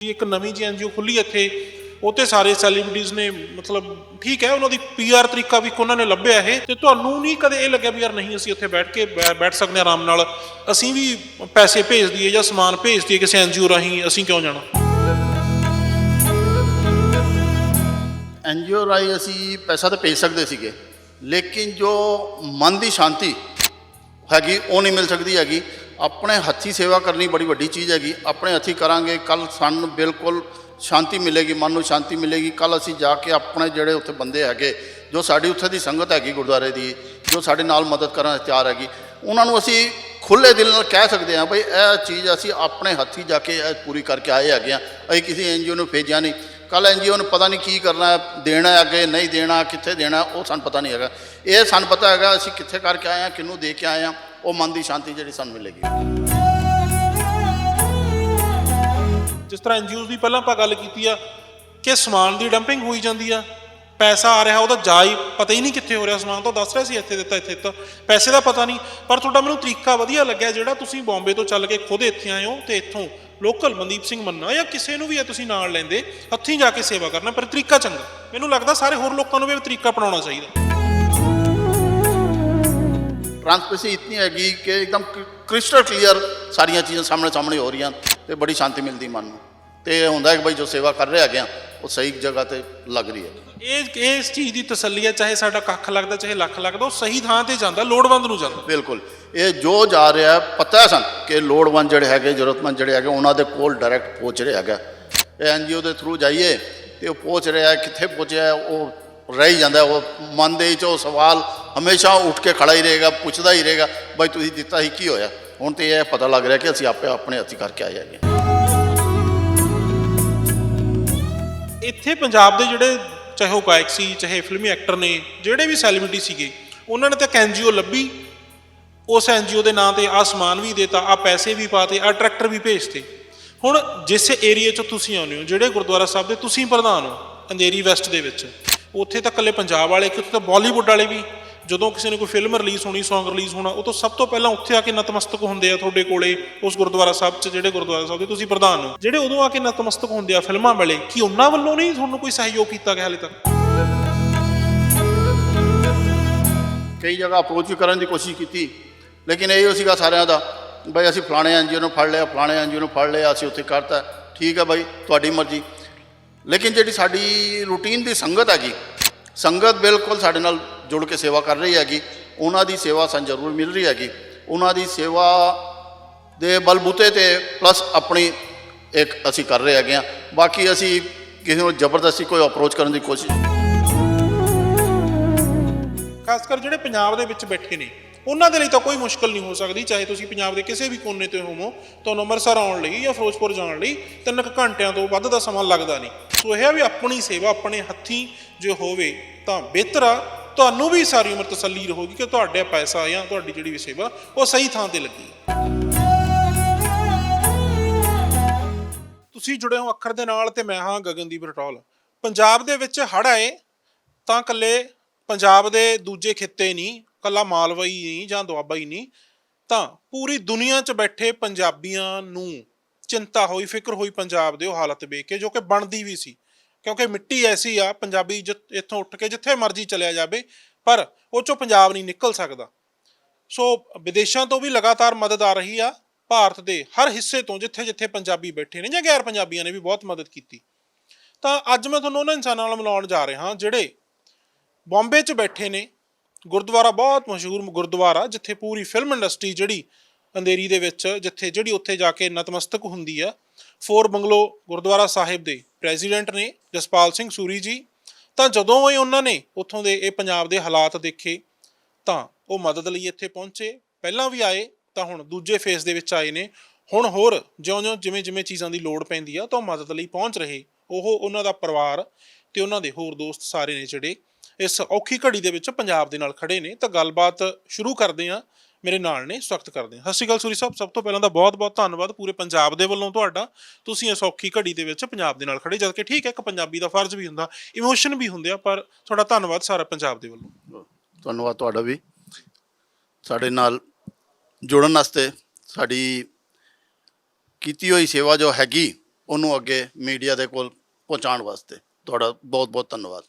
ਇੱਕ ਨਵੀਂ ਜੀ ਐਨਜੀਓ ਖੁੱਲੀ ਇੱਥੇ, ਉਹ ਤੇ ਸਾਰੇ ਸੈਲੀਬ੍ਰਿਟੀਜ਼ ਨੇ, ਮਤਲਬ ਠੀਕ ਹੈ, ਉਹਨਾਂ ਦੀ ਪੀਆਰ ਤਰੀਕਾ ਵੀ ਉਹਨਾਂ ਨੇ ਲੱਭਿਆ ਇਹ, ਤੇ ਤੁਹਾਨੂੰ ਨਹੀਂ ਕਦੇ ਇਹ ਲੱਗਿਆ ਵੀ ਯਾਰ ਨਹੀਂ ਅਸੀਂ ਉੱਥੇ ਬੈਠ ਕੇ ਬੈਠ ਸਕਦੇ ਹਾਂ ਆਰਾਮ ਨਾਲ, ਅਸੀਂ ਵੀ ਪੈਸੇ ਭੇਜ ਦਈਏ ਜਾਂ ਸਮਾਨ ਭੇਜ ਦਈਏ ਕਿਸੇ ਐਨਜੀਓ ਰਾਹੀਂ, ਅਸੀਂ ਕਿਉਂ ਜਾਣਾ? ਐਨਜੀਓ ਰਾਹੀਂ ਅਸੀਂ ਪੈਸਾ ਤਾਂ ਭੇਜ ਸਕਦੇ ਸੀਗੇ, ਲੇਕਿਨ ਜੋ ਮਨ ਦੀ ਸ਼ਾਂਤੀ ਹੈਗੀ, ਉਹ ਨਹੀਂ ਮਿਲ ਸਕਦੀ ਹੈਗੀ। ਆਪਣੇ ਹੱਥੀ ਸੇਵਾ ਕਰਨੀ ਬੜੀ ਵੱਡੀ ਚੀਜ਼ ਹੈਗੀ। ਆਪਣੇ ਹੱਥੀ ਕਰਾਂਗੇ ਕੱਲ ਸਾਨੂੰ ਬਿਲਕੁਲ ਸ਼ਾਂਤੀ ਮਿਲੇਗੀ, ਮਨ ਨੂੰ ਸ਼ਾਂਤੀ ਮਿਲੇਗੀ। ਕੱਲ ਅਸੀਂ ਜਾ ਕੇ ਆਪਣੇ ਜਿਹੜੇ ਉੱਥੇ ਬੰਦੇ ਹੈਗੇ, ਜੋ ਸਾਡੀ ਉੱਥੇ ਦੀ ਸੰਗਤ ਹੈਗੀ ਗੁਰਦੁਆਰੇ ਦੀ, ਜੋ ਸਾਡੇ ਨਾਲ ਮਦਦ ਕਰਨ ਤਿਆਰ ਹੈਗੀ, ਉਹਨਾਂ ਨੂੰ ਅਸੀਂ ਖੁੱਲੇ ਦਿਲ ਨਾਲ ਕਹਿ ਸਕਦੇ ਹਾਂ ਬਈ ਇਹ ਚੀਜ਼ ਅਸੀਂ ਆਪਣੇ ਹੱਥੀ ਜਾ ਕੇ ਇਹ ਪੂਰੀ ਕਰਕੇ ਆਏ ਹੈਗੇ ਹਾਂ। ਅਸੀਂ ਕਿਸੇ ਐਨਜੀਓ ਨੂੰ ਭੇਜਿਆ ਨਹੀਂ। ਕੱਲ ਐਨਜੀਓ ਨੂੰ ਪਤਾ ਨਹੀਂ ਕੀ ਕਰਨਾ ਦੇਣਾ ਹੈ ਅੱਗੇ, ਨਹੀਂ ਦੇਣਾ, ਕਿੱਥੇ ਦੇਣਾ, ਉਹ ਸਾਨੂੰ ਪਤਾ ਨਹੀਂ ਹੈਗਾ। ਇਹ ਸਾਨੂੰ ਪਤਾ ਹੈਗਾ ਅਸੀਂ ਕਿੱਥੇ ਕਰਕੇ ਆਏ ਹਾਂ, ਕਿਹਨੂੰ ਦੇ ਕੇ ਆਏ ਹਾਂ। ਉਹ ਮਨ ਦੀ ਸ਼ਾਂਤੀ ਜਿਹੜੀ ਸਾਨੂੰ ਮਿਲੇਗੀ। ਜਿਸ ਤਰ੍ਹਾਂ ਐਨਜੀਓਜ਼ ਦੀ ਪਹਿਲਾਂ ਆਪਾਂ ਗੱਲ ਕੀਤੀ ਆ ਕਿ ਸਮਾਨ ਦੀ ਡੰਪਿੰਗ ਹੋਈ ਜਾਂਦੀ ਆ, ਪੈਸਾ ਆ ਰਿਹਾ, ਉਹਦਾ ਜਾ ਹੀ ਪਤਾ ਹੀ ਨਹੀਂ ਕਿੱਥੇ ਹੋ ਰਿਹਾ, ਸਮਾਨ ਤਾਂ ਦੱਸ ਰਿਹਾ ਸੀ ਇੱਥੇ ਦਿੱਤਾ ਇੱਥੇ ਦਿੱਤਾ। ਪੈਸੇ ਦਾ ਪਤਾ ਨਹੀਂ, ਪਰ ਤੁਹਾਡਾ ਮੈਨੂੰ ਤਰੀਕਾ ਵਧੀਆ ਲੱਗਿਆ ਜਿਹੜਾ ਤੁਸੀਂ ਬੰਬੇ ਤੋਂ ਚੱਲ ਕੇ ਖੁਦ ਇੱਥੇ ਆਏ ਹੋ ਤੇ ਇੱਥੋਂ ਲੋਕਲ ਮਨਦੀਪ ਸਿੰਘ ਮੰਨਾ ਜਾਂ ਕਿਸੇ ਨੂੰ ਵੀ ਇਹ ਤੁਸੀਂ ਨਾਲ ਲੈਂਦੇ, ਹੱਥੀਂ ਜਾ ਕੇ ਸੇਵਾ ਕਰਨਾ, ਪਰ ਤਰੀਕਾ ਚੰਗਾ। ਮੈਨੂੰ ਲੱਗਦਾ ਸਾਰੇ ਹੋਰ ਲੋਕਾਂ ਨੂੰ ਵੀ ਇਹ ਤਰੀਕਾ ਅਪਣਾਉਣਾ ਚਾਹੀਦਾ। ਟ੍ਰਾਂਸਪੇਰੈਂਸੀ ਇਤਨੀ ਹੈਗੀ ਕਿ ਇੱਕਦਮ ਕ੍ਰਿਸਟਲ ਕਲੀਅਰ ਸਾਰੀਆਂ ਚੀਜ਼ਾਂ ਸਾਹਮਣੇ ਸਾਹਮਣੇ ਹੋ ਰਹੀਆਂ ਤੇ ਬੜੀ ਸ਼ਾਂਤੀ ਮਿਲਦੀ ਮਨ ਨੂੰ। ਤੇ ਹੁੰਦਾ ਹੈ ਕਿ ਬਈ ਜੋ ਸੇਵਾ ਕਰ ਰਹੇ ਹੈਗੇ ਆ ਉਹ ਸਹੀ ਜਗ੍ਹਾ ਤੇ ਲੱਗ ਰਹੀ ਹੈ। ਇਹ ਇਸ ਚੀਜ਼ ਦੀ ਤਸੱਲੀ ਹੈ ਚਾਹੇ ਸਾਡਾ ਕੱਖ ਲੱਗਦਾ ਚਾਹੇ ਲੱਖ ਲੱਗਦਾ ਉਹ ਸਹੀ ਥਾਂ ਤੇ ਜਾਂਦਾ ਲੋੜਵੰਦ ਨੂੰ ਜਾਂਦਾ। ਬਿਲਕੁਲ। ਇਹ ਜੋ ਜਾ ਰਿਹਾ ਪਤਾ ਸਾਨੂੰ ਕਿ ਲੋੜਵੰਦ ਜਿਹੜੇ ਹੈਗੇ ਜ਼ਰੂਰਤਮੰਦ ਜਿਹੜੇ ਹੈਗੇ ਉਹਨਾਂ ਦੇ ਕੋਲ ਡਾਇਰੈਕਟ ਪਹੁੰਚ ਰਿਹਾ ਹੈਗਾ। ਇਹ ਐਨਜੀਓ ਦੇ ਥਰੂ ਜਾਈਏ ਤੇ ਉਹ ਪਹੁੰਚ ਰਿਹਾ ਕਿੱਥੇ ਪਹੁੰਚਿਆ ਉਹ ਰਹਿ ਜਾਂਦਾ ਉਹ ਮਨ ਦੇ ਵਿੱਚ ਉਹ ਸਵਾਲ ਹਮੇਸ਼ਾ ਉੱਠ ਕੇ ਖੜਾ ਹੀ ਰਹੇਗਾ, ਪੁੱਛਦਾ ਹੀ ਰਹੇਗਾ, ਬਈ ਤੁਸੀਂ ਦਿੱਤਾ ਸੀ, ਕੀ ਹੋਇਆ? ਹੁਣ ਤੇ ਇਹ ਪਤਾ ਲੱਗ ਰਿਹਾ ਕਿ ਅਸੀਂ ਆਪੇ ਆਪਣੇ ਹੱਥੀ ਕਰਕੇ ਆਏ ਹੈਗੇ ਇੱਥੇ ਪੰਜਾਬ ਦੇ ਜਿਹੜੇ ਚਾਹੇ ਉਹ ਗਾਇਕ ਸੀ, ਚਾਹੇ ਫਿਲਮੀ ਐਕਟਰ ਨੇ, ਜਿਹੜੇ ਵੀ ਸੈਲੀਬ੍ਰਿਟੀ ਸੀਗੇ, ਉਹਨਾਂ ਨੇ ਤਾਂ ਇੱਕ ਐਨਜੀਓ ਲੱਭੀ। ਉਸ ਐਨਜੀਓ ਦੇ ਨਾਂ ਤੇ ਆ ਸਮਾਨ ਵੀ ਦੇਤਾ ਆ ਪੈਸੇ ਵੀ ਪਾਤੇ ਆ ਟਰੈਕਟਰ ਵੀ ਭੇਜਤੇ। ਹੁਣ ਜਿਸ ਏਰੀਏ 'ਚ ਤੁਸੀਂ ਆਉਂਦੇ ਹੋ, ਜਿਹੜੇ ਗੁਰਦੁਆਰਾ ਸਾਹਿਬ ਦੇ ਤੁਸੀਂ ਪ੍ਰਧਾਨ ਹੋ, ਅੰਧੇਰੀ ਵੈਸਟ ਦੇ ਵਿੱਚ, ਉੱਥੇ ਤਾਂ ਇਕੱਲੇ ਪੰਜਾਬ ਵਾਲੇ ਕਿ ਉੱਥੇ ਤਾਂ ਬਾਲੀਵੁੱਡ ਵਾਲੇ ਵੀ ਜਦੋਂ ਕਿਸੇ ਨੇ ਕੋਈ ਫਿਲਮ ਰਿਲੀਜ਼ ਹੋਣੀ, Song ਰਿਲੀਜ਼ ਹੋਣਾ, ਉਹ ਤੋਂ ਸਭ ਤੋਂ ਪਹਿਲਾਂ ਉੱਥੇ ਆ ਕੇ ਨਤਮਸਤਕ ਹੁੰਦੇ ਆ ਤੁਹਾਡੇ ਕੋਲੇ, ਉਸ ਗੁਰਦੁਆਰਾ ਸਾਹਿਬ 'ਚ, ਜਿਹੜੇ ਗੁਰਦੁਆਰਾ ਸਾਹਿਬ ਦੇ ਤੁਸੀਂ ਪ੍ਰਧਾਨ ਹੋ। ਜਿਹੜੇ ਉਦੋਂ ਆ ਕੇ ਨਤਮਸਤਕ ਹੁੰਦੇ ਆ ਫਿਲਮਾਂ ਵੇਲੇ, ਕੀ ਉਹਨਾਂ ਵੱਲੋਂ ਨਹੀਂ ਤੁਹਾਨੂੰ ਕੋਈ ਸਹਿਯੋਗ ਕੀਤਾ ਗਿਆ ਹਾਲੇ ਤੱਕ? ਕਈ ਜਗ੍ਹਾ ਅਪਰੋਚ ਵੀ ਕਰਨ ਦੀ ਕੋਸ਼ਿਸ਼ ਕੀਤੀ, ਲੇਕਿਨ ਇਹ ਸੀਗਾ ਸਾਰਿਆਂ ਦਾ, ਬਈ ਅਸੀਂ ਫਲਾਣੇ ਐਨਜੀਓ ਨੂੰ ਫੜ ਲਿਆ, ਫਲਾਣੇ ਐਨਜੀਓ ਨੂੰ ਫੜ ਲਿਆ, ਅਸੀਂ ਉੱਥੇ ਕਰਤਾ, ਠੀਕ ਹੈ ਬਾਈ, ਤੁਹਾਡੀ ਮਰਜ਼ੀ। ਲੇਕਿਨ ਜਿਹੜੀ ਸਾਡੀ ਰੂਟੀਨ ਦੀ ਸੰਗਤ ਹੈਗੀ, ਸੰਗਤ ਬਿਲਕੁਲ ਸਾਡੇ ਨਾਲ ਜੁੜ ਕੇ ਸੇਵਾ ਕਰ ਰਹੀ ਹੈਗੀ, ਉਹਨਾਂ ਦੀ ਸੇਵਾ ਸਾਨੂੰ ਜ਼ਰੂਰ ਮਿਲ ਰਹੀ ਹੈਗੀ। ਉਹਨਾਂ ਦੀ ਸੇਵਾ ਦੇ ਬਲਬੂਤੇ ਤੇ ਪਲੱਸ ਆਪਣੀ ਇੱਕ ਅਸੀਂ ਕਰ ਰਹੇ ਹੈਗੇ ਆ ਬਾਕੀ ਅਸੀਂ ਕਿਸੇ ਨੂੰ ਜ਼ਬਰਦਸਤੀ ਕੋਈ ਅਪਰੋਚ ਕਰਨ ਦੀ ਕੋਸ਼ਿਸ਼ ਖਾਸ ਕਰ ਜਿਹੜੇ ਪੰਜਾਬ ਦੇ ਵਿੱਚ ਬੈਠੇ ਨੇ, ਉਹਨਾਂ ਦੇ ਲਈ ਤਾਂ ਕੋਈ ਮੁਸ਼ਕਲ ਨਹੀਂ ਹੋ ਸਕਦੀ, ਚਾਹੇ ਤੁਸੀਂ ਪੰਜਾਬ ਦੇ ਕਿਸੇ ਵੀ ਕੋਨੇ ਤੇ ਹੋਵੋ ਤੁਹਾਨੂੰ ਅੰਮ੍ਰਿਤਸਰ ਆਉਣ ਲਈ ਜਾਂ ਫਿਰੋਜ਼ਪੁਰ ਜਾਣ ਲਈ ਤਿੰਨ ਕੁ ਘੰਟਿਆਂ ਤੋਂ ਵੱਧ ਦਾ ਸਮਾਂ ਲੱਗਦਾ ਨਹੀਂ। ਸੋ ਇਹ ਆ ਵੀ ਆਪਣੀ ਸੇਵਾ, ਆਪਣੇ ਹੱਥੀਂ ਜੇ ਹੋਵੇ ਤਾਂ ਬਿਹਤਰ ਆ। ਤੁਹਾਨੂੰ ਵੀ ਸਾਰੀ ਉਮਰ ਤਸੱਲੀ ਰਹੂਗੀ ਕਿ ਤੁਹਾਡਾ ਪੈਸਾ ਜਾਂ ਤੁਹਾਡੀ ਜਿਹੜੀ ਵੀ ਸੇਵਾ, ਉਹ ਸਹੀ ਥਾਂ ਤੇ ਲੱਗੀ। ਤੁਸੀਂ ਜੁੜੇ ਹੋ ਅੱਖਰ ਦੇ ਨਾਲ ਤੇ ਮੈਂ ਹਾਂ ਗਗਨਦੀਪ ਰਟੌਲ। ਪੰਜਾਬ ਦੇ ਵਿੱਚ ਹੜ੍ਹ ਆਏ, ਤਾਂ ਕੱਲੇ ਪੰਜਾਬ ਦੇ ਦੂਜੇ ਖਿੱਤੇ ਨਹੀਂ ਕੱਲਾ ਮਾਲਵਾ ਹੀ ਨਹੀਂ ਜਾਂ ਦੁਆਬਾ ਹੀ ਨਹੀਂ, ਤਾਂ ਪੂਰੀ ਦੁਨੀਆ 'ਚ ਬੈਠੇ ਪੰਜਾਬੀਆਂ ਨੂੰ ਚਿੰਤਾ ਹੋਈ, ਫਿਕਰ ਹੋਈ ਪੰਜਾਬ ਦੇ ਉਹ ਹਾਲਤ ਵੇਖ ਕੇ, ਜੋ ਕਿ ਬਣਦੀ ਵੀ ਸੀ। ਕਿਉਂਕਿ ਮਿੱਟੀ ਐਸੀ ਆ, ਪੰਜਾਬੀ ਜਿ- ਇੱਥੋਂ ਉੱਠ ਕੇ ਜਿੱਥੇ ਮਰਜ਼ੀ ਚਲਿਆ ਜਾਵੇ, ਪਰ ਉਹ 'ਚੋਂ ਪੰਜਾਬ ਨਹੀਂ ਨਿਕਲ ਸਕਦਾ। ਸੋ ਵਿਦੇਸ਼ਾਂ ਤੋਂ ਵੀ ਲਗਾਤਾਰ ਮਦਦ ਆ ਰਹੀ ਆ, ਭਾਰਤ ਦੇ ਹਰ ਹਿੱਸੇ ਤੋਂ ਜਿੱਥੇ-ਜਿੱਥੇ ਪੰਜਾਬੀ ਬੈਠੇ ਨੇ ਜਾਂ ਗੈਰ ਪੰਜਾਬੀਆਂ ਨੇ ਵੀ ਬਹੁਤ ਮਦਦ ਕੀਤੀ। ਤਾਂ ਅੱਜ ਮੈਂ ਤੁਹਾਨੂੰ ਉਹਨਾਂ ਇਨਸਾਨਾਂ ਨਾਲ ਮਿਲਾਉਣ ਜਾ ਰਿਹਾ ਹਾਂ, ਜਿਹੜੇ ਬੰਬੇ 'ਚ ਬੈਠੇ ਨੇ। ਗੁਰਦੁਆਰਾ ਬਹੁਤ ਮਸ਼ਹੂਰ ਗੁਰਦੁਆਰਾ, ਜਿੱਥੇ ਪੂਰੀ ਫਿਲਮ ਇੰਡਸਟਰੀ ਜਿਹੜੀ ਅੰਧੇਰੀ ਦੇ ਵਿੱਚ, ਜਿੱਥੇ ਜਿਹੜੀ ਉੱਥੇ ਜਾ ਕੇ ਨਤਮਸਤਕ ਹੁੰਦੀ ਆ, ਫੋਰ ਬੰਗਲੋ ਗੁਰਦੁਆਰਾ ਸਾਹਿਬ ਦੇ ਪ੍ਰੈਜ਼ੀਡੈਂਟ ਨੇ ਜਸਪਾਲ ਸਿੰਘ ਸੂਰੀ ਜੀ, ਤਾਂ ਜਦੋਂ ਇਹ ਉਹਨਾਂ ਨੇ ਉੱਥੋਂ ਦੇ ਇਹ ਪੰਜਾਬ ਦੇ ਹਾਲਾਤ ਦੇਖੇ, ਤਾਂ ਉਹ ਮਦਦ ਲਈ ਇੱਥੇ ਪਹੁੰਚੇ। ਪਹਿਲਾਂ ਵੀ ਆਏ, ਤਾਂ ਹੁਣ ਦੂਜੇ ਫੇਸ ਦੇ ਵਿੱਚ ਆਏ ਨੇ। ਹੁਣ ਹੋਰ ਜਿਉਂ-ਜਿਉਂ, ਜਿਵੇਂ-ਜਿਵੇਂ ਚੀਜ਼ਾਂ ਦੀ ਲੋੜ ਪੈਂਦੀ ਆ, ਤਾਂ ਉਹ ਮਦਦ ਲਈ ਪਹੁੰਚ ਰਹੇ। ਉਹ ਉਹਨਾਂ ਦਾ ਪਰਿਵਾਰ ਤੇ ਉਹਨਾਂ ਦੇ ਹੋਰ ਦੋਸਤ ਸਾਰੇ ਨੇ ਜਿਹੜੇ ਇਸ ਔਖੀ ਘੜੀ ਦੇ ਵਿੱਚ ਪੰਜਾਬ ਦੇ ਨਾਲ ਖੜੇ ਨੇ। ਤਾਂ ਗੱਲਬਾਤ ਸ਼ੁਰੂ ਕਰਦੇ ਆ ਮੇਰੇ ਨਾਲ ਨੇ ਸਵਾਗਤ ਕਰਦੇ ਹਾਂ। ਸਤਿ ਸ਼੍ਰੀ ਅਕਾਲ ਸੂਰੀ ਸਾਹਿਬ, ਸਭ ਤੋਂ ਪਹਿਲਾਂ ਤਾਂ ਬਹੁਤ-ਬਹੁਤ ਧੰਨਵਾਦ ਪੂਰੇ ਪੰਜਾਬ ਦੇ ਵੱਲੋਂ ਤੁਹਾਡਾ। ਤੁਸੀਂ ਇਸ ਔਖੀ ਘੜੀ ਦੇ ਵਿੱਚ ਪੰਜਾਬ ਦੇ ਨਾਲ ਖੜੇ, ਜਦ ਕਿ ਠੀਕ ਹੈ, ਇੱਕ ਪੰਜਾਬੀ ਦਾ ਫਰਜ਼ ਵੀ ਹੁੰਦਾ, ਇਮੋਸ਼ਨ ਵੀ ਹੁੰਦੇ ਆ, ਪਰ ਤੁਹਾਡਾ ਧੰਨਵਾਦ ਸਾਰਾ ਪੰਜਾਬ ਦੇ ਵੱਲੋਂ। ਧੰਨਵਾਦ ਤੁਹਾਡਾ ਵੀ। ਸਾਡੇ ਨਾਲ ਜੁੜਨ ਵਾਸਤੇ ਸਾਡੀ ਕੀਤੀ ਹੋਈ ਸੇਵਾ ਜੋ ਹੈਗੀ, ਉਹਨੂੰ ਅੱਗੇ ਮੀਡੀਆ ਦੇ ਕੋਲ ਪਹੁੰਚਾਉਣ ਵਾਸਤੇ ਤੁਹਾਡਾ ਬਹੁਤ ਬਹੁਤ ਧੰਨਵਾਦ।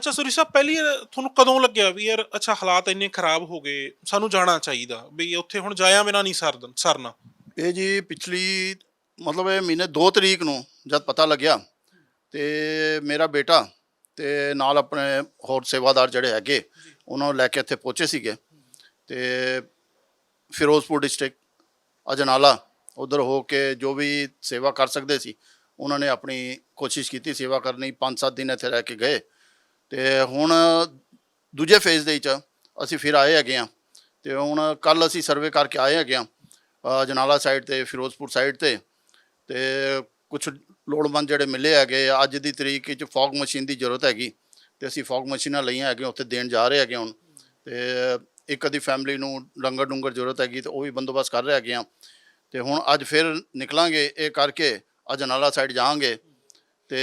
ਅੱਛਾ ਸੁਰੀ ਸਾਹਿਬ ਪਹਿਲੀ ਵਾਰ ਤੁਹਾਨੂੰ ਕਦੋਂ ਲੱਗਿਆ ਵੀ ਯਾਰ, ਅੱਛਾ, ਹਾਲਾਤ ਇੰਨੇ ਖਰਾਬ ਹੋ ਗਏ, ਸਾਨੂੰ ਜਾਣਾ ਚਾਹੀਦਾ ਵੀ ਉੱਥੇ ਹੁਣ ਜਾਇਆ ਬਿਨਾ ਨਹੀਂ ਸਰਦ ਸਰਨਾ? ਇਹ ਜੀ ਪਿਛਲੀ, ਮਤਲਬ ਇਹ ਮਹੀਨੇ 2 ਤਰੀਕ ਨੂੰ ਜਦ ਪਤਾ ਲੱਗਿਆ ਤੇ ਮੇਰਾ ਬੇਟਾ ਤੇ ਨਾਲ ਆਪਣੇ ਹੋਰ ਸੇਵਾਦਾਰ ਜਿਹੜੇ ਹੈਗੇ, ਉਹਨਾਂ ਨੂੰ ਲੈ ਕੇ ਇੱਥੇ ਪਹੁੰਚੇ ਸੀਗੇ ਤੇ ਫਿਰੋਜ਼ਪੁਰ ਡਿਸਟ੍ਰਿਕਟ ਅਜਨਾਲਾ, ਉਧਰ ਹੋ ਕੇ ਜੋ ਵੀ ਸੇਵਾ ਕਰ ਸਕਦੇ ਸੀ, ਉਹਨਾਂ ਨੇ ਆਪਣੀ ਕੋਸ਼ਿਸ਼ ਕੀਤੀ, ਸੇਵਾ ਕਰਨੀ 5-7 ਦਿਨ ਇੱਥੇ ਰਹਿ ਕੇ ਗਏ। ਤੇ ਹੁਣ ਦੂਜੇ ਫੇਜ਼ ਦੇ ਵਿੱਚ ਅਸੀਂ ਫਿਰ ਆਏ ਹੈਗੇ ਆ ਤੇ ਹੁਣ ਕੱਲ ਅਸੀਂ ਸਰਵੇ ਕਰਕੇ ਆਏ ਹੈਗੇ ਆ ਅ, ਜਨਾਲਾ ਸਾਈਡ ਤੇ ਫਿਰੋਜ਼ਪੁਰ ਸਾਈਡ ਤੇ। ਤੇ ਕੁਝ ਲੋੜਵੰਦ ਜਿਹੜੇ ਮਿਲੇ ਹੈਗੇ ਅੱਜ ਦੀ ਤਰੀਕ ਵਿੱਚ ਫੌਗ ਮਸ਼ੀਨ ਦੀ ਜ਼ਰੂਰਤ ਹੈਗੀ। ਤੇ ਅਸੀਂ ਫੌਗ ਮਸ਼ੀਨਾਂ ਲਈਆਂ ਹੈਗੀਆਂ ਉੱਥੇ ਦੇਣ ਜਾ ਰਹੇ ਹੈਗੇ ਹੁਣ। ਤੇ ਇੱਕ ਅੱਧੀ ਫੈਮਿਲੀ ਨੂੰ ਲੰਗਰ ਡੁੰਗਰ ਜ਼ਰੂਰਤ ਹੈਗੀ ਤੇ ਉਹ ਵੀ ਬੰਦੋਬਸਤ ਕਰ ਰਹੇ ਹੈਗੇ ਆ ਤੇ ਹੁਣ ਅੱਜ ਫਿਰ ਨਿਕਲਾਂਗੇ ਇਹ ਕਰਕੇ ਅੱਜ ਅਜਨਾਲਾ ਸਾਈਡ ਜਾਵਾਂਗੇ। ਤੇ